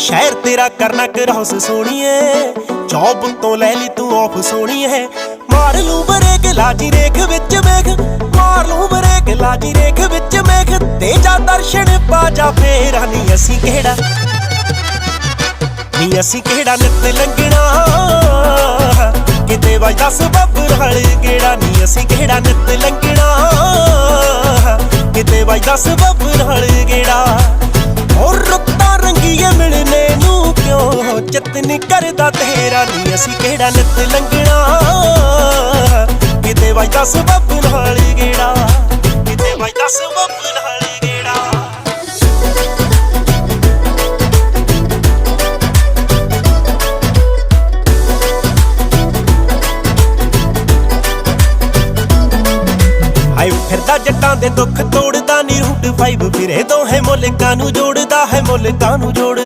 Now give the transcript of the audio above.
ਸ਼ਹਿਰ ਤੇਰਾ ਕਰਨਾ ਕਰਾਸ ਸੋਣੀਏ ਜੌਬ ਤੋਂ ਲੈ ਲਈ ਤੂੰ ਆਫ ਸੋਣੀਏ ਮਾਰ ਲੂ ਬਰੇਕ, ਲਾਜੀ ਰੇਖ ਵਿੱਚ ਵੇਖ ਮਾਰ ਲੂ ਬਰੇਕ, ਲਾਜੀ ਰੇਖ ਵਿੱਚ ਵੇਖ ਤੇ ਜਾ ਦਰਸ਼ਨ ਪਾ ਜਾ ਫੇਰਾ ਨਹੀਂ ਅਸੀਂ ਕਿਹੜਾ। ਨੀ ਅਸੀਂ ਕਿਹੜਾ ਨਿੱਤ ਲੰਗਣਾ ਕਿਤੇ ਵਜਦਾ ਸਬਬ ਰਲ ਕਿਹੜਾ ਨੀ ਅਸੀਂ ਕਿਹੜਾ ਨਿੱਤ ਲੰਗਣਾ ਕਿਤੇ ਵਜਦਾ ਸਬਬ ਰਲ ਕਿਹੜਾ ਕਿਉਂ ਕਰਦਾ ਤੇਰਾ ਨਹੀਂ ਅਸੀਂ ਕਿਹੜਾ ਨਿੱਤ ਲੰਗਣਾ ਕਿਤੇ ਵਜਦਾ ਸਬਬ ਨਾਲ ਕਿਹੜਾ ਕਿਤੇ ਵਜਦਾ ਸਬਬ ਨਾਲ ਕਿਹੜਾ ਹਾਈ ਫਿਰਦਾ ਜੱਟਾਂ ਦੇ ਦੁੱਖ ਤੋੜਦਾ ਨੀ ਰੂਟ 5 ਫਿਰੇ ਦੋਹੇ ਮੁਲਕਾਂ ਨੂੰ ਜੋੜਦਾ ਹੈ, ਮੁਲਕਾਂ ਨੂੰ ਜੋੜ